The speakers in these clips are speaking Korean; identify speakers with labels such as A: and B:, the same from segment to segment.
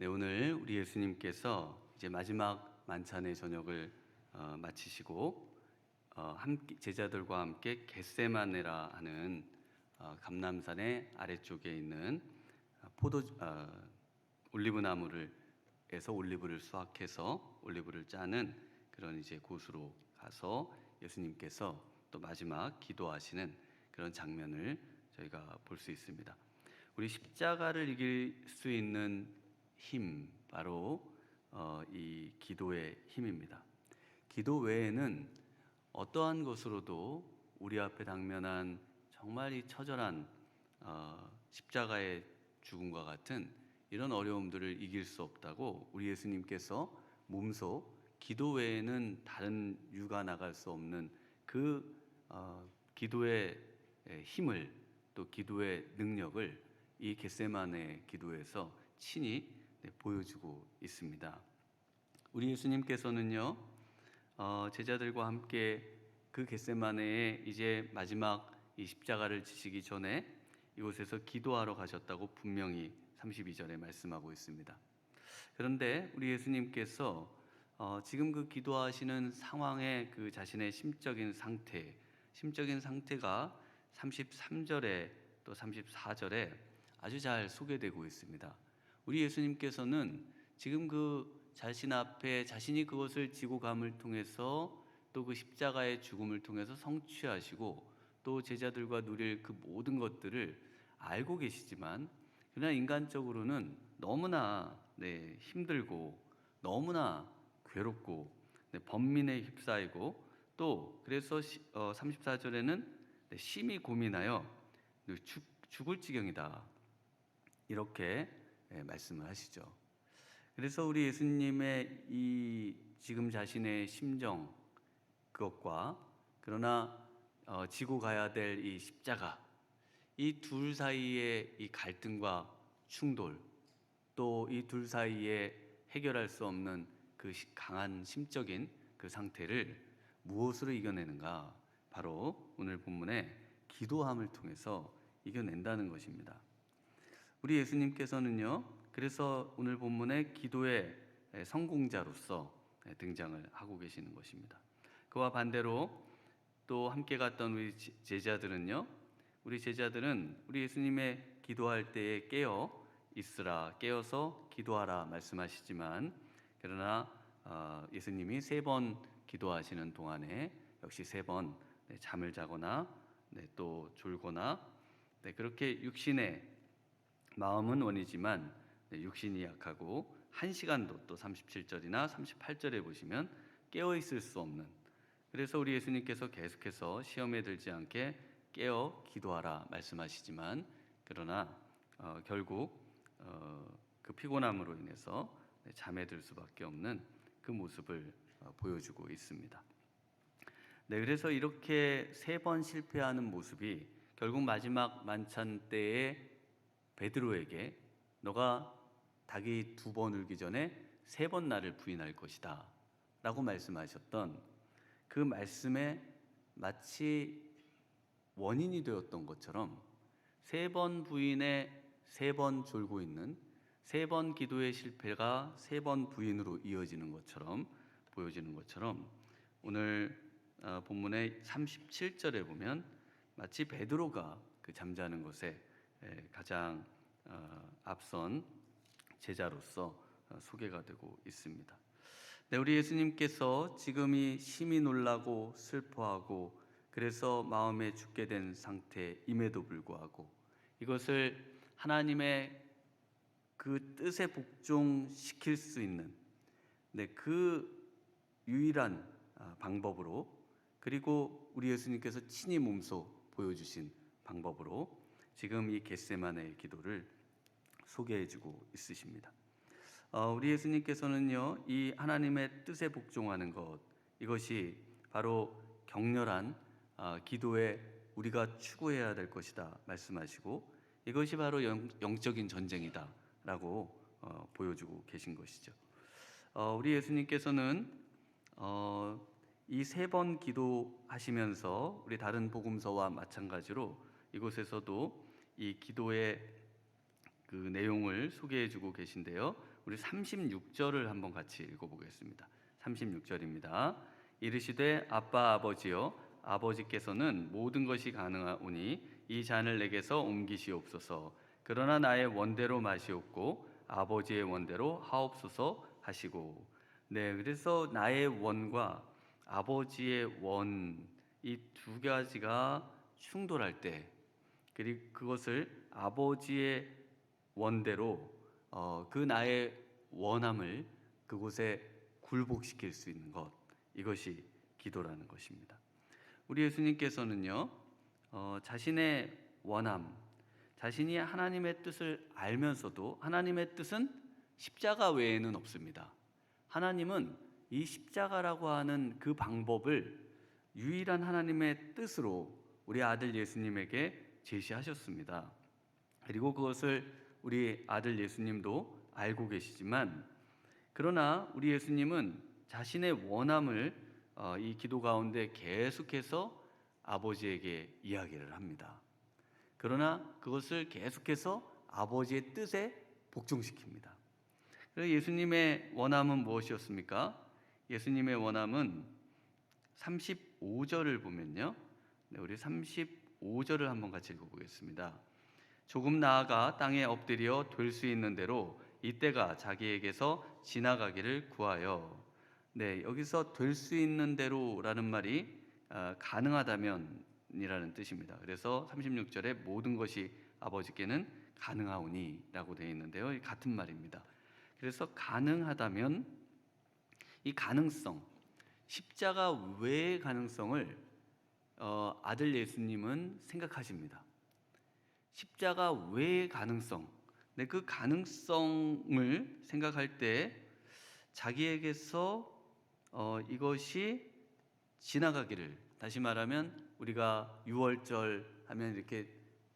A: 네, 오늘 우리 예수님께서 이제 마지막 만찬의 저녁을 어, 마치시고 어, 함께, 제자들과 함께 겟세마네라 하는 어, 감남산의 아래쪽에 있는 어, 포도 어, 올리브 나무를 에서 올리브를 수확해서 올리브를 짜는 그런 이제 곳으로 가서 예수님께서 또 마지막 기도하시는 그런 장면을 저희가 볼 수 있습니다. 우리 십자가를 이길 수 있는 힘 바로 어, 이 기도의 힘입니다. 기도 외에는 어떠한 것으로도 우리 앞에 당면한 정말 이 처절한 어, 십자가의 죽음과 같은 이런 어려움들을 이길 수 없다고 우리 예수님께서 몸소 기도 외에는 다른 유가 나갈 수 없는 그 어, 기도의 에, 힘을 또 기도의 능력을 이 겟세만의 기도에서 친히 네, 보여주고 있습니다. 우리 예수님께서는요 어, 제자들과 함께 그 겟세마네에 이제 마지막 이 십자가를 지시기 전에 이곳에서 기도하러 가셨다고 분명히 32절에 말씀하고 있습니다. 그런데 우리 예수님께서 어, 지금 그 기도하시는 상황의 그 자신의 심적인 상태, 심적인 상태가 33절에 또 34절에 아주 잘 소개되고 있습니다. 우리 예수님께서는 지금 그 자신 앞에 자신이 그것을 지고 감을 통해서 또 그 십자가의 죽음을 통해서 성취하시고 또 제자들과 누릴 그 모든 것들을 알고 계시지만 그러나 인간적으로는 너무나 네, 힘들고 너무나 괴롭고 네, 번민에 휩싸이고 또 그래서 시, 어, 34절에는 네, 심히 고민하여 네, 죽, 죽을 지경이다. 이렇게 네, 말씀을 하시죠. 그래서 우리 예수님의 이 지금 자신의 심정 그것과 그러나 어, 지고 가야 될 이 십자가 이 둘 사이의 이 갈등과 충돌 또 이 둘 사이에 해결할 수 없는 그 시- 강한 심적인 그 상태를 무엇으로 이겨내는가? 바로 오늘 본문의 기도함을 통해서 이겨낸다는 것입니다. 우리 예수님께서는요. 그래서 오늘 본문의 기도의 성공자로서 등장을 하고 계시는 것입니다. 그와 반대로 또 함께 갔던 우리 제- 제자들은요. 우리 제자들은 우리 예수님의 기도할 때에 깨어 있으라 깨어서 기도하라 말씀하시지만 그러나 어, 예수님이 세 번 기도하시는 동안에 역시 세번 네, 잠을 자거나 네, 또 졸거나 네, 그렇게 육신의 마음은 원이지만 네, 육신이 약하고 한 시간도 또 37절이나 38절에 보시면 깨어 있을 수 없는 그래서 우리 예수님께서 계속해서 시험에 들지 않게 깨어 기도하라 말씀하시지만 그러나 어, 결국 어, 그 피곤함으로 인해서 네, 잠에 들 수밖에 없는 그 모습을 어, 보여주고 있습니다. 네, 그래서 이렇게 세 번 실패하는 모습이 결국 마지막 만찬 때에 베드로에게 너가 닭이 두 번 울기 전에 세 번 나를 부인할 것이다 라고 말씀하셨던 그 말씀에 마치 원인이 되었던 것처럼 세 번 부인에 세 번 졸고 있는 세 번 기도의 실패가 세 번 부인으로 이어지는 것처럼 보여지는 것처럼 오늘 어, 본문의 37절에 보면 마치 베드로가 그 잠자는 것에 에, 가장 어, 앞선 제자로서 어, 소개가 되고 있습니다. 네, 우리 예수님께서 지금이 심히 놀라고 슬퍼하고 그래서 마음에 죽게 된 상태임에도 불구하고 이것을 하나님의 그 뜻에 복종시킬 수 있는 네, 그 유일한 아, 방법으로 그리고 우리 예수님께서 친히 몸소 보여주신 방법으로 지금 이 겟세만의 기도를 소개해주고 있으십니다. 어, 우리 예수님께서는요 이 하나님의 뜻에 복종하는 것 이것이 바로 격렬한 아, 기도에 우리가 추구해야 될 것이다 말씀하시고 이것이 바로 영, 영적인 전쟁이다라고 어, 보여주고 계신 것이죠. 어, 우리 예수님께서는 어, 이 세 번 기도하시면서 우리 다른 복음서와 마찬가지로 이곳에서도 이 기도의 그 내용을 소개해 주고 계신데요. 우리 36절을 한번 같이 읽어 보겠습니다. 36절입니다. 이르시되 아빠 아버지여 아버지께서는 모든 것이 가능하오니 이 잔을 내게서 옮기시옵소서. 그러나 나의 원대로 마시옵고 아버지의 원대로 하옵소서 하시고 네 그래서 나의 원과 아버지의 원 이 두 가지가 충돌할 때 그리고 그것을 아버지의 원대로 어, 그 나의 원함을 그곳에 굴복시킬 수 있는 것 이것이 기도라는 것입니다. 우리 예수님께서는요 어, 자신의 원함, 자신이 하나님의 뜻을 알면서도 하나님의 뜻은 십자가 외에는 없습니다. 하나님은 이 십자가라고 하는 그 방법을 유일한 하나님의 뜻으로 우리 아들 예수님에게 제시하셨습니다. 그리고 그것을 우리 아들 예수님도 알고 계시지만 그러나 우리 예수님은 자신의 원함을 어, 이 기도 가운데 계속해서 아버지에게 이야기를 합니다. 그러나 그것을 계속해서 아버지의 뜻에 복종시킵니다. 그래서 예수님의 원함은 무엇이었습니까? 예수님의 원함은 35절을 보면요. 네, 우리 35절을 한번 같이 읽어보겠습니다. 조금 나아가 땅에 엎드려 될 수 있는 대로 이때가 자기에게서 지나가기를 구하여. 네, 여기서 될 수 있는 대로라는 말이 아, 가능하다면이라는 뜻입니다. 그래서 36절에 모든 것이 아버지께는 가능하오니라고 되어 있는데요. 이 같은 말입니다. 그래서 가능하다면 이 가능성, 십자가 외의 가능성을 어, 아들 예수님은 생각하십니다. 십자가 외의 가능성, 네, 그 가능성을 생각할 때 자기에게서 어, 이것이 지나가기를 다시 말하면 우리가 6월절 하면 이렇게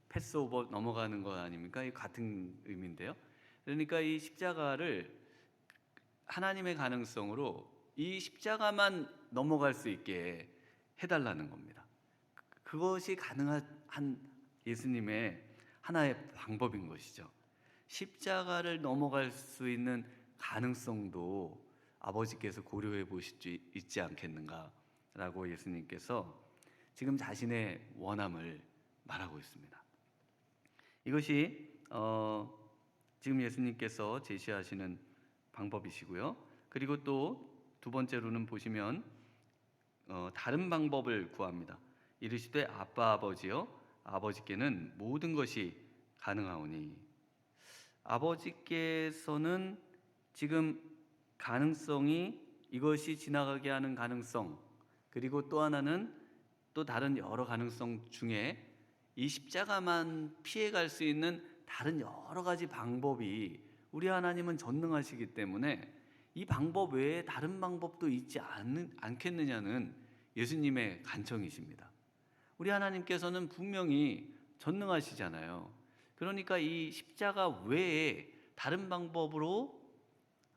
A: 패스오버 넘어가는 거 아닙니까? 이 같은 의미인데요. 그러니까 이 십자가를 하나님의 가능성으로 이 십자가만 넘어갈 수 있게 해달라는 겁니다. 그것이 가능한 예수님의 하나의 방법인 것이죠. 십자가를 넘어갈 수 있는 가능성도 아버지께서 고려해 보실 수 있지 않겠는가라고 예수님께서 지금 자신의 원함을 말하고 있습니다. 이것이 어, 지금 예수님께서 제시하시는 방법이시고요. 그리고 또 두 번째로는 보시면 어, 다른 방법을 구합니다. 이르시되 아빠 아버지여 아버지께는 모든 것이 가능하오니 아버지께서는 지금 가능성이 이것이 지나가게 하는 가능성 그리고 또 하나는 또 다른 여러 가능성 중에 이 십자가만 피해갈 수 있는 다른 여러 가지 방법이 우리 하나님은 전능하시기 때문에 이 방법 외에 다른 방법도 있지 않, 않겠느냐는 예수님의 간청이십니다. 우리 하나님께서는 분명히 전능하시잖아요. 그러니까 이 십자가 외에 다른 방법으로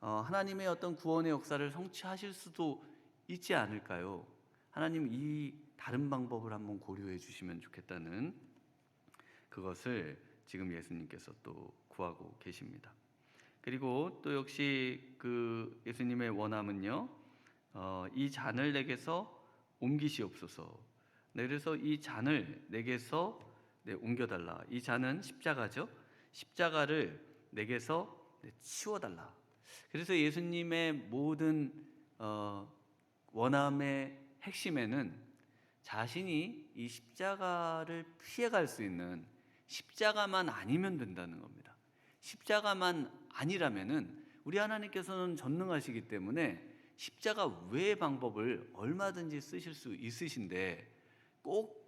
A: 어, 하나님의 어떤 구원의 역사를 성취하실 수도 있지 않을까요? 하나님 이 다른 방법을 한번 고려해 주시면 좋겠다는 그것을 지금 예수님께서 또 구하고 계십니다. 그리고 또 역시 그 예수님의 원함은요, 어, 이 잔을 내게서 옮기시옵소서. 네, 그래서 이 잔을 내게서 네, 옮겨달라. 이 잔은 십자가죠. 십자가를 내게서 네, 치워달라. 그래서 예수님의 모든 어, 원함의 핵심에는 자신이 이 십자가를 피해갈 수 있는 십자가만 아니면 된다는 겁니다. 십자가만 아니라면은 우리 하나님께서는 전능하시기 때문에 십자가 외의 방법을 얼마든지 쓰실 수 있으신데 꼭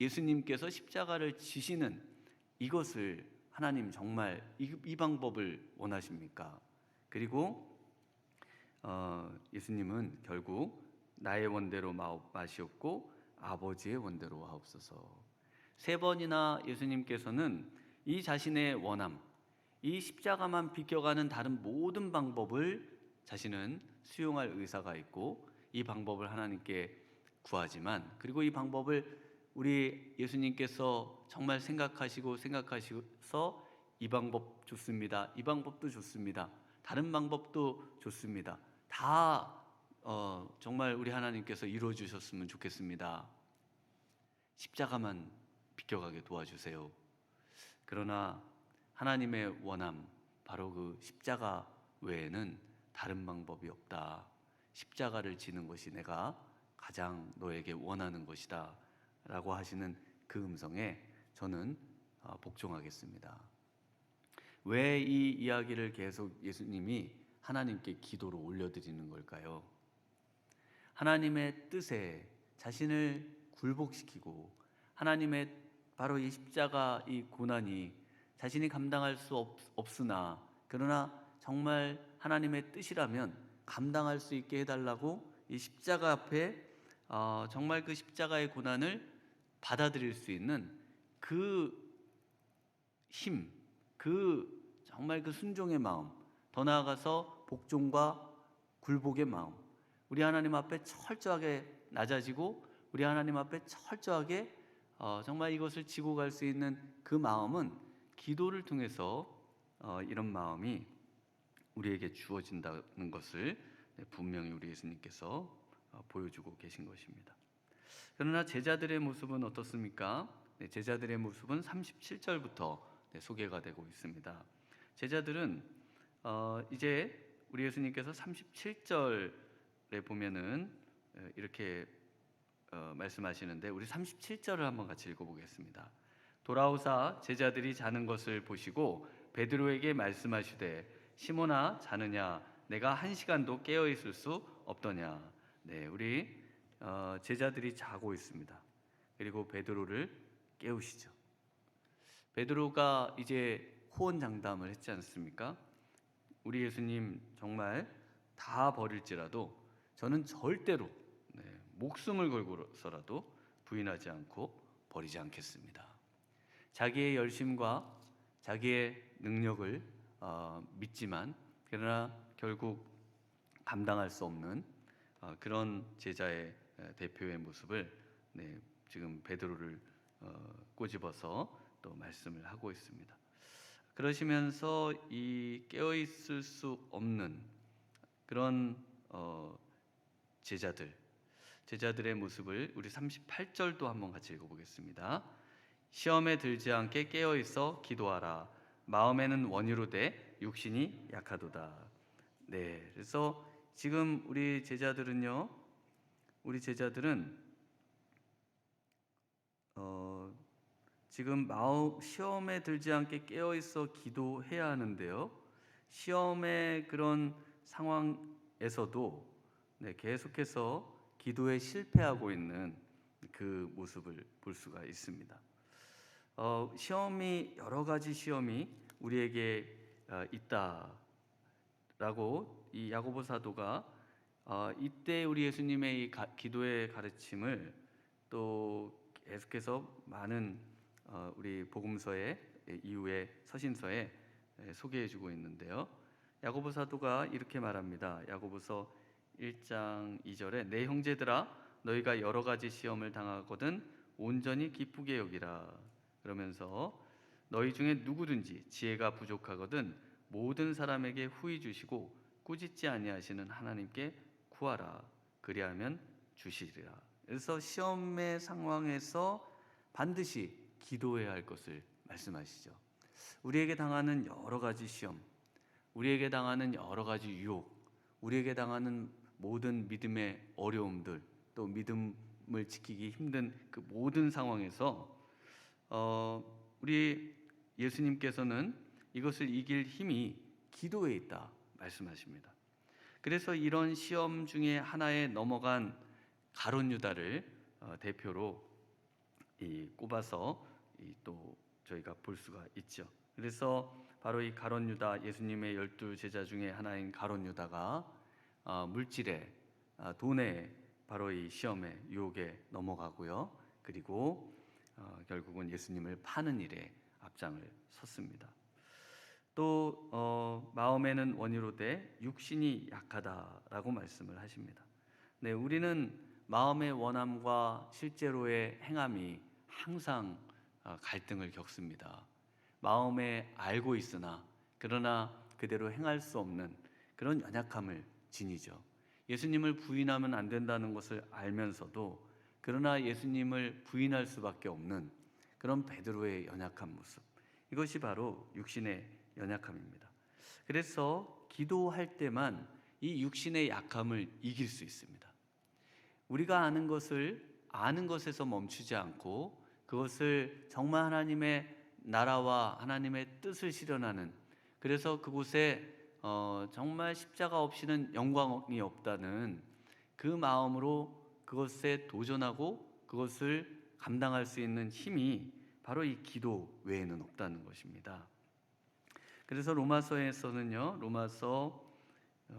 A: 예수님께서 십자가를 지시는 이것을 하나님 정말 이, 이 방법을 원하십니까? 그리고 어, 예수님은 결국 나의 원대로 마시옵고 아버지의 원대로 하옵소서. 세 번이나 예수님께서는 이 자신의 원함, 이 십자가만 비껴가는 다른 모든 방법을 자신은 수용할 의사가 있고 이 방법을 하나님께 구하지만 그리고 이 방법을 우리 예수님께서 정말 생각하시고 생각하셔서 이 방법 좋습니다. 이 방법도 좋습니다. 다른 방법도 좋습니다. 다 어, 정말 우리 하나님께서 이루어 주셨으면 좋겠습니다. 십자가만 비껴가게 도와주세요. 그러나 하나님의 원함 바로 그 십자가 외에는 다른 방법이 없다. 십자가를 지는 것이 내가 가장 너에게 원하는 것이다. 라고 하시는 그 음성에 저는 어, 복종하겠습니다. 왜 이 이야기를 계속 예수님이 하나님께 기도로 올려드리는 걸까요? 하나님의 뜻에 자신을 굴복시키고 하나님의 바로 이 십자가 이 고난이 자신이 감당할 수 없, 없으나 그러나 정말 하나님의 뜻이라면 감당할 수 있게 해달라고 이 십자가 앞에 어, 정말 그 십자가의 고난을 받아들일 수 있는 그 힘, 그 정말 그 순종의 마음, 더 나아가서 복종과 굴복의 마음, 우리 하나님 앞에 철저하게 낮아지고 우리 하나님 앞에 철저하게 어, 정말 이것을 지고 갈 수 있는 그 마음은 기도를 통해서 어, 이런 마음이 우리에게 주어진다는 것을 네, 분명히 우리 예수님께서 어, 보여주고 계신 것입니다. 그러나 제자들의 모습은 어떻습니까? 네, 제자들의 모습은 37절부터 네, 소개가 되고 있습니다. 제자들은 어, 이제 우리 예수님께서 37절에 보면은 에, 이렇게 어, 말씀하시는데 우리 37절을 한번 같이 읽어보겠습니다. 돌아오사 제자들이 자는 것을 보시고 베드로에게 말씀하시되 시몬아 자느냐 내가 한 시간도 깨어 있을 수 없더냐. 네, 우리 어, 제자들이 자고 있습니다. 그리고 베드로를 깨우시죠. 베드로가 이제 호언장담을 했지 않습니까? 우리 예수님 정말 다 버릴지라도 저는 절대로 네, 목숨을 걸고서라도 부인하지 않고 버리지 않겠습니다. 자기의 열심과 자기의 능력을 어, 믿지만 그러나 결국 감당할 수 없는 어, 그런 제자의 에, 대표의 모습을 네, 지금 베드로를 어, 꼬집어서 또 말씀을 하고 있습니다. 그러시면서 이 깨어 있을 수 없는 그런 어, 제자들 제자들의 모습을 우리 38절도 한번 같이 읽어보겠습니다. 시험에 들지 않게 깨어 있어 기도하라. 마음에는 원유로 돼 육신이 약하도다. 네, 그래서 지금 우리 제자들은요, 우리 제자들은 어, 지금 마음 시험에 들지 않게 깨어 있어 기도해야 하는데요. 시험의 그런 상황에서도 네, 계속해서 기도에 실패하고 있는 그 모습을 볼 수가 있습니다. 어, 시험이 여러 가지 시험이 우리에게 어, 있다라고 이 야고보 사도가 어, 이때 우리 예수님의 이 가, 기도의 가르침을 또 계속해서 많은 어, 우리 복음서의 이후에 서신서에 에, 소개해주고 있는데요. 야고보 사도가 이렇게 말합니다. 야고보서 1장 2절에 내 형제들아 너희가 여러 가지 시험을 당하거든 온전히 기쁘게 여기라 그러면서 너희 중에 누구든지 지혜가 부족하거든 모든 사람에게 후히 주시고 꾸짖지 아니하시는 하나님께 구하라. 그리하면 주시리라. 그래서 시험의 상황에서 반드시 기도해야 할 것을 말씀하시죠. 우리에게 당하는 여러 가지 시험 우리에게 당하는 여러 가지 유혹 우리에게 당하는 모든 믿음의 어려움들 또 믿음을 지키기 힘든 그 모든 상황에서 어, 우리 예수님께서는 이것을 이길 힘이 기도에 있다 말씀하십니다. 그래서 이런 시험 중에 하나에 넘어간 가론 유다를 어, 대표로 이 꼽아서 이또 저희가 볼 수가 있죠. 그래서 바로 이 가론 유다 예수님의 열두 제자 중에 하나인 가론 유다가 어, 물질에 아, 돈에 바로 이 시험에 유혹에 넘어가고요. 그리고 어, 결국은 예수님을 파는 일에 앞장을 섰습니다. 또 어, 마음에는 원유로 돼 육신이 약하다라고 말씀을 하십니다. 네, 우리는 마음의 원함과 실제로의 행함이 항상 어, 갈등을 겪습니다. 마음에 알고 있으나 그러나 그대로 행할 수 없는 그런 연약함을 지니죠. 예수님을 부인하면 안 된다는 것을 알면서도 그러나 예수님을 부인할 수밖에 없는 그런 베드로의 연약한 모습. 이것이 바로 육신의 연약함입니다. 그래서 기도할 때만 이 육신의 약함을 이길 수 있습니다. 우리가 아는 것을 아는 것에서 멈추지 않고 그것을 정말 하나님의 나라와 하나님의 뜻을 실현하는 그래서 그곳에 어, 정말 십자가 없이는 영광이 없다는 그 마음으로 그것에 도전하고 그것을 감당할 수 있는 힘이 바로 이 기도 외에는 없다는 것입니다. 그래서 로마서에서는요, 로마서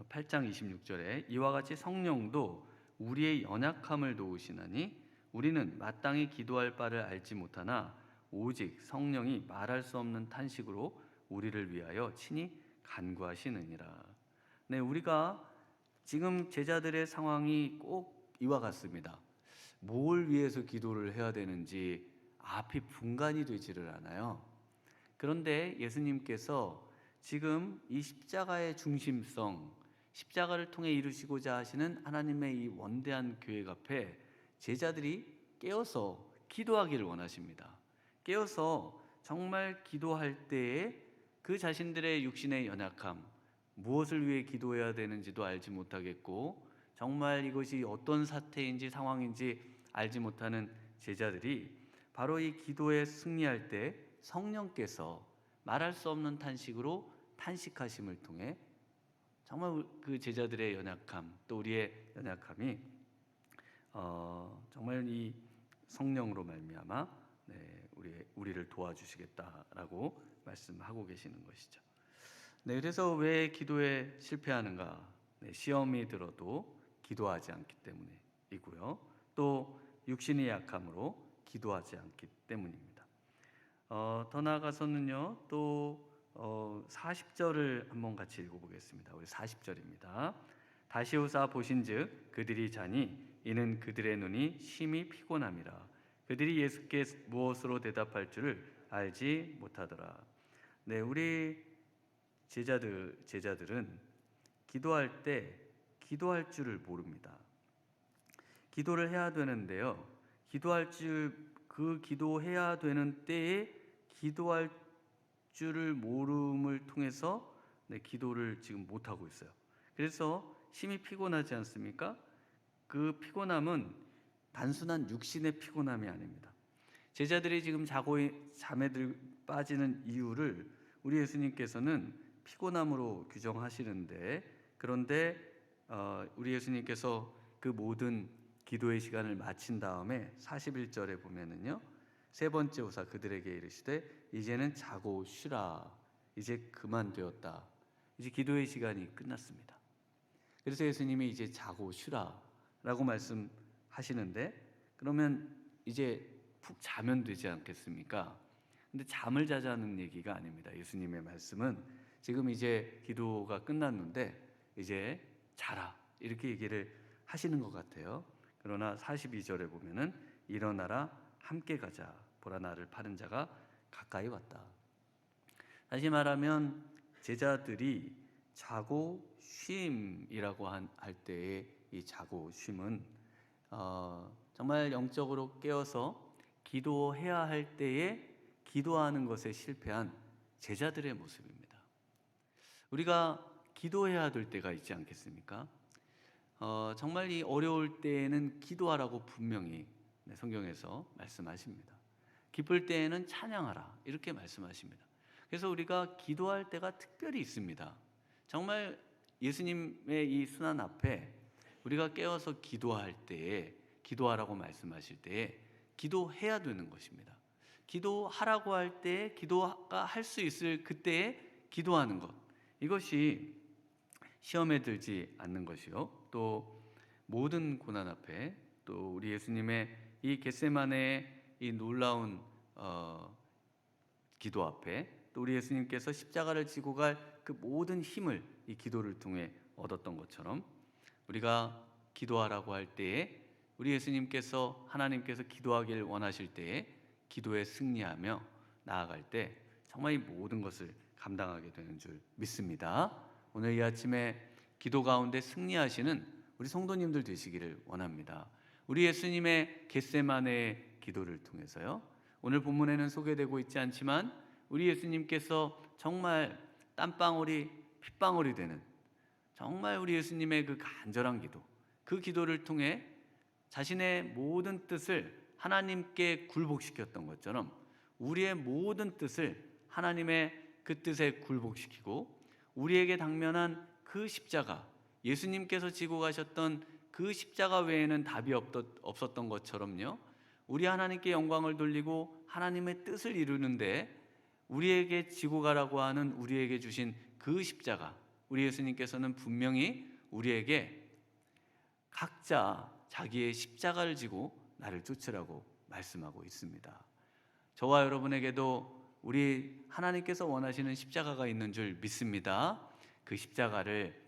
A: 8장 26절에 이와 같이 성령도 우리의 연약함을 도우시나니 우리는 마땅히 기도할 바를 알지 못하나 오직 성령이 말할 수 없는 탄식으로 우리를 위하여 친히 간구하시느니라. 네, 우리가 지금 제자들의 상황이 꼭 이와 같습니다. 뭘 위해서 기도를 해야 되는지 앞이 분간이 되지를 않아요. 그런데 예수님께서 지금 이 십자가의 중심성, 십자가를 통해 이루시고자 하시는 하나님의 이 원대한 계획 앞에 제자들이 깨어서 기도하기를 원하십니다. 깨어서 정말 기도할 때에 그 자신들의 육신의 연약함, 무엇을 위해 기도해야 되는지도 알지 못하겠고, 정말 이것이 어떤 사태인지 상황인지 알지 못하는 제자들이 바로 이 기도에 승리할 때 성령께서 말할 수 없는 탄식으로 탄식하심을 통해 정말 그 제자들의 연약함 또 우리의 연약함이 어, 정말 이 성령으로 말미암아 네, 우리 우리를 도와주시겠다라고 말씀하고 계시는 것이죠. 네, 그래서 왜 기도에 실패하는가? 네, 시험이 들어도 기도하지 않기 때문이고요. 또 육신의 약함으로 기도하지 않기 때문입니다. 어, 더 나아가서는요, 또 어, 40절을 한번 같이 읽어보겠습니다. 우리 40절입니다. 다시 오사 보신즉 그들이 자니 이는 그들의 눈이 심히 피곤함이라 그들이 예수께 무엇으로 대답할 줄을 알지 못하더라. 네, 우리 제자들 제자들은 기도할 때 기도할 줄을 모릅니다. 기도를 해야 되는데요. 기도할 줄 그 기도해야 되는 때에 기도할 줄을 모름을 통해서 네, 기도를 지금 못 하고 있어요. 그래서 심히 피곤하지 않습니까? 그 피곤함은 단순한 육신의 피곤함이 아닙니다. 제자들이 지금 자고 잠에 들 빠지는 이유를 우리 예수님께서는 피곤함으로 규정하시는데 그런데 어, 우리 예수님께서 그 모든 기도의 시간을 마친 다음에 41절에 보면은요. 세 번째 오사 그들에게 이르시되 이제는 자고 쉬라. 이제 그만 되었다. 이제 기도의 시간이 끝났습니다. 그래서 예수님이 이제 자고 쉬라라고 말씀하시는데 그러면 이제 푹 자면 되지 않겠습니까? 근데 잠을 자자는 얘기가 아닙니다. 예수님의 말씀은 지금 이제 기도가 끝났는데 이제 자라 이렇게 얘기를 하시는 것 같아요. 그러나 42절에 보면은 일어나라 함께 가자 보라 나를 파는 자가 가까이 왔다. 다시 말하면 제자들이 자고 쉼이라고 한, 할 때의 이 자고 쉼은 어, 정말 영적으로 깨어서 기도해야 할 때에 기도하는 것에 실패한 제자들의 모습입니다. 우리가 기도해야 될 때가 있지 않겠습니까? 어, 정말 이 어려울 때에는 기도하라고 분명히 네, 성경에서 말씀하십니다. 기쁠 때에는 찬양하라 이렇게 말씀하십니다. 그래서 우리가 기도할 때가 특별히 있습니다. 정말 예수님의 이 순환 앞에 우리가 깨어서 기도할 때에 기도하라고 말씀하실 때에 기도해야 되는 것입니다. 기도하라고 할때 기도가 할 수 있을 그때에 기도하는 것 이것이 시험에 들지 않는 것이요. 또 모든 고난 앞에 또 우리 예수님의 이 겟세만의 이 놀라운 어, 기도 앞에 또 우리 예수님께서 십자가를 지고 갈 그 모든 힘을 이 기도를 통해 얻었던 것처럼 우리가 기도하라고 할 때에 우리 예수님께서 하나님께서 기도하기를 원하실 때에 기도에 승리하며 나아갈 때 정말 이 모든 것을 감당하게 되는 줄 믿습니다. 오늘 이 아침에 기도 가운데 승리하시는 우리 성도님들 되시기를 원합니다. 우리 예수님의 겟세만의 기도를 통해서요. 오늘 본문에는 소개되고 있지 않지만 우리 예수님께서 정말 땀방울이 핏방울이 되는 정말 우리 예수님의 그 간절한 기도, 그 기도를 통해 자신의 모든 뜻을 하나님께 굴복시켰던 것처럼 우리의 모든 뜻을 하나님의 그 뜻에 굴복시키고 우리에게 당면한 그 십자가, 예수님께서 지고 가셨던 그 십자가 외에는 답이 없었던 것처럼요. 우리 하나님께 영광을 돌리고 하나님의 뜻을 이루는데 우리에게 지고 가라고 하는 우리에게 주신 그 십자가, 우리 예수님께서는 분명히 우리에게 각자 자기의 십자가를 지고 나를 쫓으라고 말씀하고 있습니다. 저와 여러분에게도 우리 하나님께서 원하시는 십자가가 있는 줄 믿습니다. 그 십자가를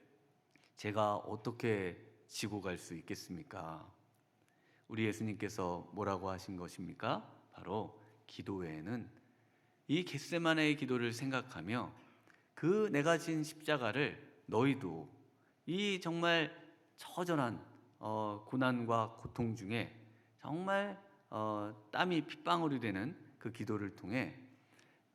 A: 제가 어떻게 지고 갈 수 있겠습니까? 우리 예수님께서 뭐라고 하신 것입니까? 바로 기도 외에는 이 겟세마네의 기도를 생각하며 그 내가 진 십자가를 너희도 이 정말 처절한 어, 고난과 고통 중에 정말 어, 땀이 핏방울이 되는 그 기도를 통해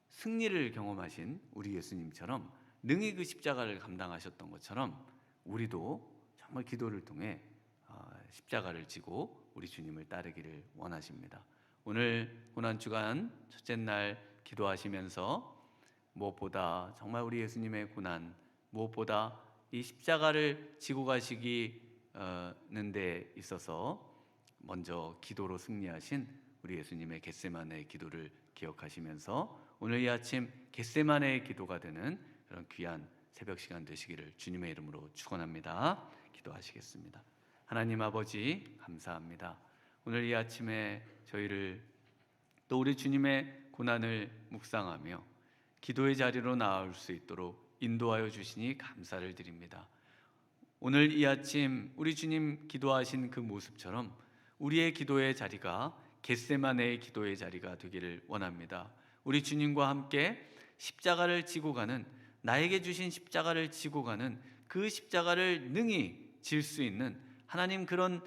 A: 승리를 경험하신 우리 예수님처럼 능히 그 십자가를 감당하셨던 것처럼 우리도 정말 기도를 통해 어, 십자가를 지고 우리 주님을 따르기를 원하십니다. 오늘 고난 주간 첫째 날 기도하시면서 무엇보다 정말 우리 예수님의 고난 무엇보다 이 십자가를 지고 가시기는 데 있어서 먼저 기도로 승리하신 우리 예수님의 겟세마네의 기도를 기억하시면서 오늘 이 아침 겟세마네의 기도가 되는 그런 귀한 새벽 시간 되시기를 주님의 이름으로 축원합니다. 기도하시겠습니다. 하나님 아버지 감사합니다. 오늘 이 아침에 저희를 또 우리 주님의 고난을 묵상하며 기도의 자리로 나올 수 있도록 인도하여 주시니 감사를 드립니다. 오늘 이 아침 우리 주님 기도하신 그 모습처럼 우리의 기도의 자리가 겟세마네의 기도의 자리가 되기를 원합니다. 우리 주님과 함께 십자가를 지고 가는 나에게 주신 십자가를 지고 가는 그 십자가를 능히 질 수 있는 하나님 그런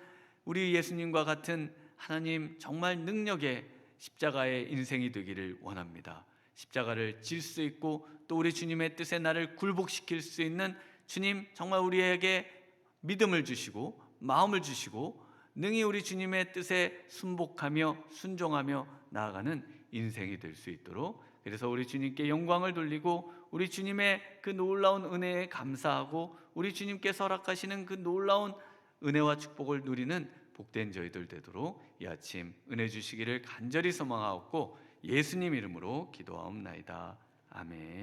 A: 우리 예수님과 같은 하나님 정말 능력의 십자가의 인생이 되기를 원합니다. 십자가를 질 수 있고 또 우리 주님의 뜻에 나를 굴복시킬 수 있는 주님 정말 우리에게 믿음을 주시고 마음을 주시고 능히 우리 주님의 뜻에 순복하며 순종하며 나아가는 인생이 될 수 있도록 그래서 우리 주님께 영광을 돌리고 우리 주님의 그 놀라운 은혜에 감사하고 우리 주님께 허락하시는 그 놀라운 은혜와 축복을 누리는 복된 저희들 되도록 이 아침 은혜 주시기를 간절히 소망하옵고 예수님 이름으로 기도하옵나이다. 아멘.